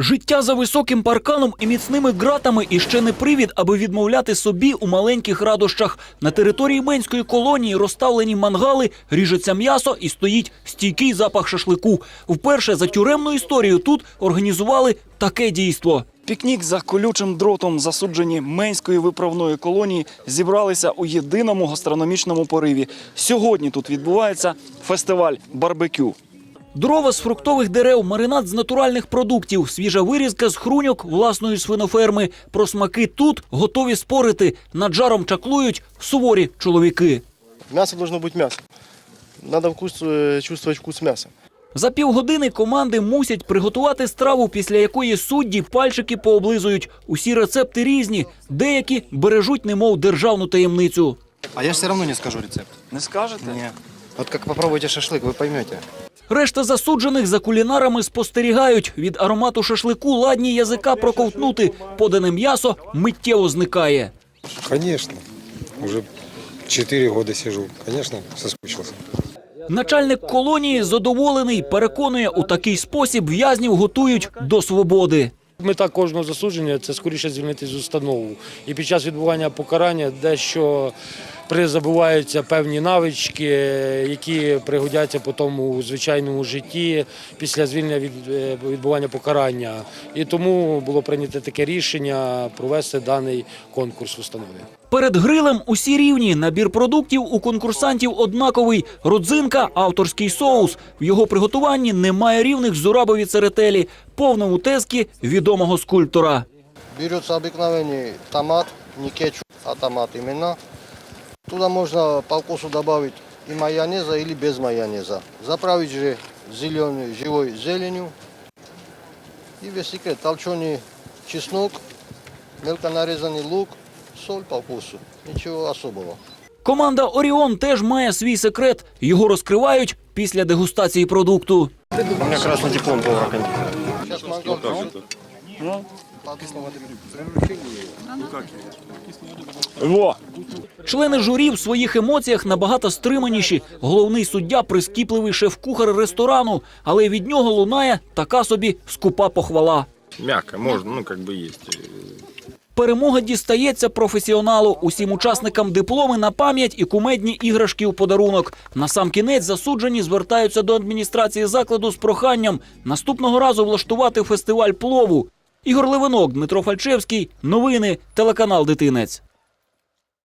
Життя за високим парканом і міцними ґратами і ще не привід, аби відмовляти собі у маленьких радощах. На території менської колонії розставлені мангали, ріжеться м'ясо і стоїть стійкий запах шашлику. Вперше за тюремну історію тут організували таке дійство. Пікнік за колючим дротом засуджені менської виправної колонії зібралися у єдиному гастрономічному пориві. Сьогодні тут відбувається фестиваль барбекю. Дрова з фруктових дерев, маринад з натуральних продуктів, свіжа вирізка з хруньок власної свиноферми. Про смаки тут готові спорити. Над жаром чаклують суворі чоловіки. Мясо должно быть мясо. Надо вкус, э, чувствовать вкус мяса. За півгодини команди мусять приготувати страву, після якої судді пальчики пооблизують. Усі рецепти різні, деякі бережуть немов державну таємницю. А я все равно не скажу рецепт. Не скажете? Нет. Вот как попробуйте шашлык, вы поймете. Решта засуджених за кулінарами спостерігають. Від аромату шашлику ладні язика проковтнути. Подане м'ясо миттєво зникає. Конечно. Уже четыре года сижу. Конечно, соскучился. Начальник колонії задоволений, переконує, у такий спосіб в'язнів готують до свободи. Мета кожного засудження це скоріше звільнити з установу. І під час відбування покарання дещо призабуваються певні навички, які пригодяться потім у звичайному житті після звільнення від е, відбування покарання. І тому було прийнято таке рішення провести даний конкурс в установі. Перед грилем усі рівні. Набір продуктів у конкурсантів однаковий. Родзинка – авторський соус. В його приготуванні немає рівних зурабові церетелі, повному тезки відомого скульптора. Берется обыкновенный томат, не кетчуп, а томат именно. Туда можно по вкусу добавить и майонеза или без майонеза. Заправить же зеленой, живой зеленью. И весь секрет. Толченый чеснок, мелко нарезанный лук, соль по вкусу. Ничего особого. Команда Оріон теж має свій секрет. Його розкривають після дегустації продукту. У меня красный диплом повара-кондитера. Сейчас мангал. Члени журі в своїх емоціях набагато стриманіші. Головний суддя прискіпливий шеф-кухар ресторану, але від нього лунає така собі скупа похвала. Мягко, можно, ну как бы есть. Перемога дістається професіоналу. Усім учасникам дипломи на пам'ять і кумедні іграшки у подарунок. На сам кінець засуджені звертаються до адміністрації закладу з проханням наступного разу влаштувати фестиваль плову. Ігор Левинок, Дмитро Фальчевський. Новини. Телеканал Дитинець.